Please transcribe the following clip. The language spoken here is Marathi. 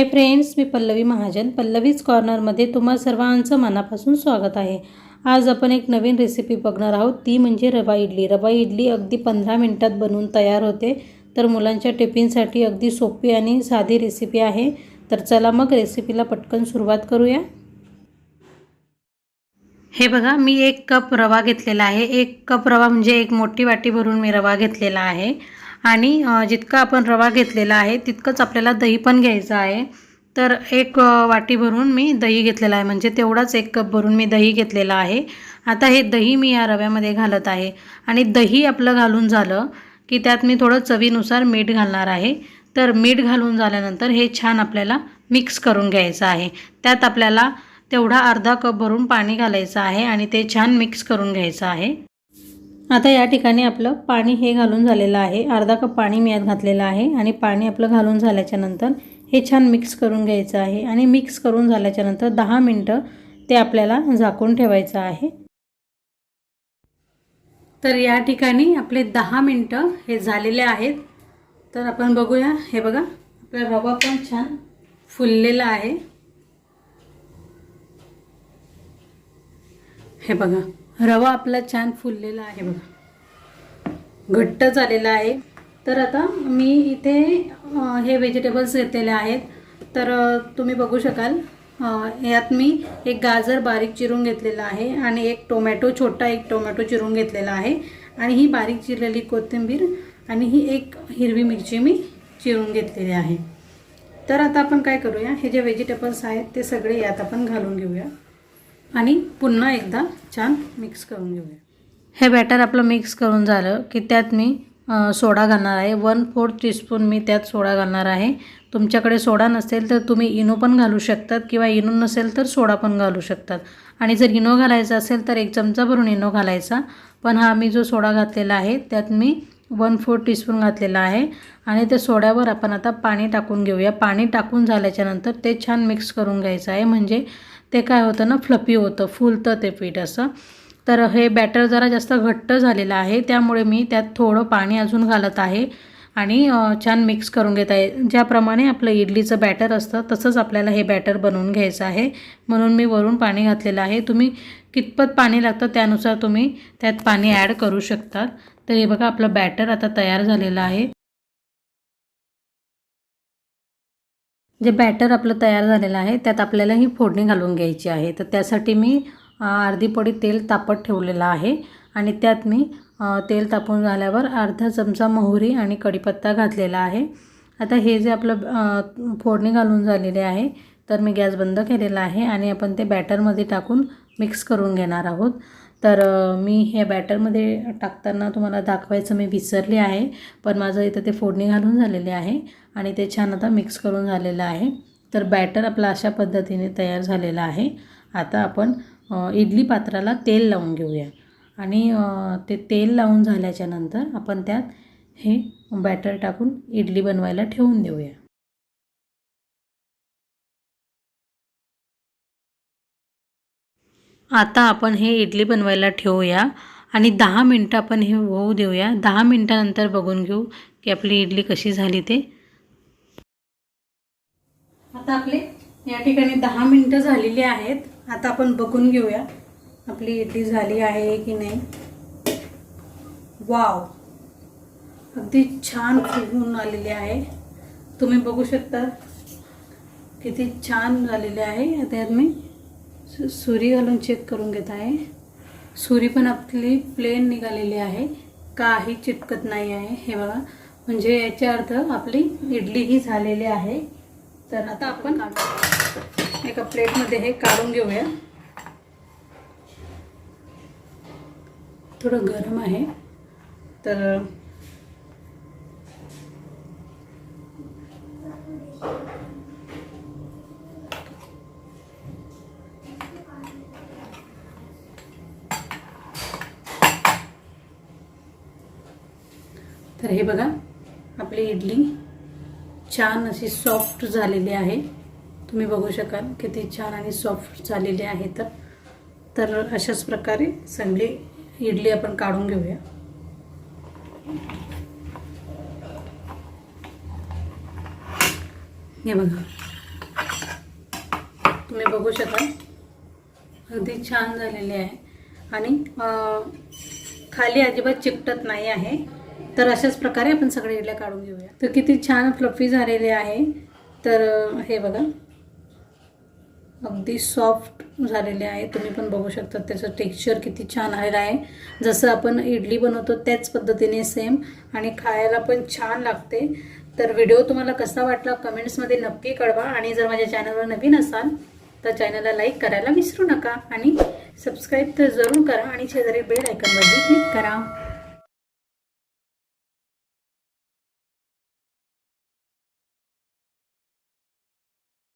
हाय फ्रेंड्स मी पल्लवी महाजन. पल्लवीज कॉर्नरमध्ये तुम्हा सर्वांचं मनापासून स्वागत आहे. आज आपण एक नवीन रेसिपी बघणार आहोत. ती म्हणजे रवा इडली. रवा इडली अगदी पंधरा मिनटात बनवून तयार होते. तर मुलांच्या टिफिनसाठी अगदी सोपी आणि साधी रेसिपी आहे. तर चला मग रेसिपीला पटकन सुरुवात करूया. हे बघा मी एक कप रवा घेतलेला आहे. एक कप रवा म्हणजे एक मोठी वाटी भरून मी रवा घेतलेला आहे. आणि जितकं जितका आपण रवा घेतलेला आहे तितकंच आपल्याला दही पण घ्यायचं आहे. तर एक वाटी भरून मी दही घेतलेला आहे. म्हणजे तेवढाच एक कप भरून मी दही घेतलेला आहे. आता हे दही मी या रव्यामध्ये घालत आहे. आणि दही आपलं घालून झालं की त्यात मी थोडं चवीनुसार मीठ घालणार आहे. तर मीठ घालून झाल्यानंतर हे छान आपल्याला मिक्स करून घ्यायचं आहे. त्यात आपल्याला तेवढा अर्धा कप भरून पाणी घालायचं आहे आणि ते छान मिक्स करून घ्यायचं आहे. आता या ठिकाणी आपलं पाणी हे घालून झालेलं आहे. अर्धा कप पाणी मी यात घातलेलं आहे आणि पाणी आपलं घालून झाल्याच्यानंतर हे छान मिक्स करून घ्यायचं आहे आणि मिक्स करून झाल्याच्यानंतर दहा मिनटं ते आपल्याला झाकून ठेवायचं आहे. तर या ठिकाणी आपले दहा मिनटं हे झालेले आहेत. तर आपण बघूया. हे बघा आपला रवा पण छान फुललेला आहे. हे बघा. रवा आपला छान फुललेला आहे बघा. घट्ट झालेला आहे. तर आता मी इथे हे व्हेजिटेबल्स घेतलेले आहेत. तर तुम्ही बघू शकाल. यात मी एक गाजर बारीक चिरून घेतलेला आहे आणि एक टोमॅटो छोटा एक टोमॅटो चिरून घेतलेला आहे. आणि ही बारीक चिरलेली कोथिंबीर आणि ही एक हिरवी मिरची मी चिरून घेतलेली आहे. तर आता आपण काय करूया? हे जे व्हेजिटेबल्स आहेत ते सगळे यात आपण घालून घेऊया. आणि पुन्हा एकदा छान मिक्स करून घेऊया. हे बॅटर आपलं मिक्स करून झालं की त्यात मी सोडा घालणार आहे. वन फोर्थ टीस्पून मी त्यात सोडा घालणार आहे. तुमच्याकडे सोडा नसेल तर तुम्ही इनो पण घालू शकतात किंवा इनो नसेल तर सोडा पण घालू शकतात. आणि जर इनो घालायचा असेल तर एक चमचा भरून इनो घालायचा. पण हा मी जो सोडा घातलेला आहे त्यात मी वन फोर्थ टीस्पून घातलेला आहे. आणि त्या सोड्यावर आपण आता पाणी टाकून घेऊया. पाणी टाकून झाल्याच्यानंतर ते छान मिक्स करून घ्यायचं आहे. म्हणजे ते काय होतं ना फ्लपी होतं फुलतं ते पीठ असं. तर हे बॅटर जरा जास्त घट्ट झालेलं आहे त्यामुळे मी त्यात थोडं पाणी अजून घालत आहे आणि छान मिक्स करून घेत आहे. ज्याप्रमाणे आपलं इडलीचं बॅटर असतं तसंच आपल्याला हे बॅटर बनवून घ्यायचं आहे. म्हणून मी वरून पाणी घातलेलं आहे. तुम्ही कितपत पाणी लागतं त्यानुसार तुम्ही त्यात पाणी ॲड करू शकतात तर हे बघा आपलं बॅटर आता तयार झालेलं आहे. जे बॅटर आपलं तयार झालेलं आहे त्यात आपल्याला ही फोडणी घालून घ्यायची आहे. तर त्यासाठी मी अर्धी पडी तेल तापत ठेवलेलं आहे आणि त्यात मी तेल तापून झाल्यावर अर्धा चमचा मोहरी आणि कढीपत्ता घातलेला आहे. आता हे जे आपलं फोडणी घालून झालेले आहे तर मी गॅस बंद केलेला आहे आणि आपण ते बॅटरमध्ये टाकून मिक्स करून घेणार आहोत. तर मी हे बॅटरमध्ये टाकताना तुम्हाला दाखवायचं मी विसरले आहे पण माझं इथं ते फोडणी घालून झालेले आहे आणि ते छान आता मिक्स करून झालेलं आहे. तर बॅटर आपला अशा पद्धतीने तयार झालेलं आहे. आता आपण इडली पात्राला तेल लावून घेऊया. आणि ते तेल लावून झाल्याच्यानंतर आपण त्यात हे बॅटर टाकून इडली बनवायला ठेवून देऊया. आता आपण हे इडली बनवायला ठेवूया. आणि दहा मिनटं आपण हे होऊ देऊया. दहा मिनटानंतर बघून घेऊ की आपली इडली कशी झाली ते. आता आपले या ठिकाणी दहा मिनटं झालेली आहेत. आता आपण बघून घेऊया आपली इडली झाली आहे की नाही. वाव! अगदी छान फुगून आलेली आहे. तुम्ही बघू शकता किती छान झालेले आहे. आता मी सुरी घालून चेक करून घेत आहे. सुरी पण आपली प्लेन निघालेली आहे. काही चिटकत नाही आहे. हे बघा. म्हणजे याचा अर्थ आपली इडली ही झालेली आहे. तर आता आपण एका प्लेटमध्ये हे काढून घेऊया. थोडं गरम आहे. तर तर हे बघा आपली इडली छान अशी सॉफ्ट झालेली आहे. तुम्ही बघू शकाल किती छान आणि सॉफ्ट झालेली आहे तर. तर अशाच प्रकारे सगळी इडली आपण काढून घेऊया. हे बघा. तुम्ही बघू शकाल अगदी छान झालेली आहे. आणि खाली अजिबात चिकटत नाही आहे. तर अशाच प्रकारे आपण सगळे इडल्या काढून घेऊया. तर किती छान फ्लफी झालेले आहे. तर हे बघा. अगदी सॉफ्ट झालेले आहे. तुम्ही पण बघू शकता त्याचं टेक्स्चर किती छान आलेलं आहे. जसं आपण इडली बनवतो त्याच पद्धतीने सेम आणि खायला पण छान लागते. तर व्हिडिओ तुम्हाला कसा वाटला कमेंट्समध्ये नक्की कळवा. आणि जर माझ्या चॅनलवर नवीन असाल तर चॅनलला लाईक करायला विसरू नका. आणि सबस्क्राईब तर जरूर करा. आणि शेजारी बेल आयकॉनवरती क्लिक करा.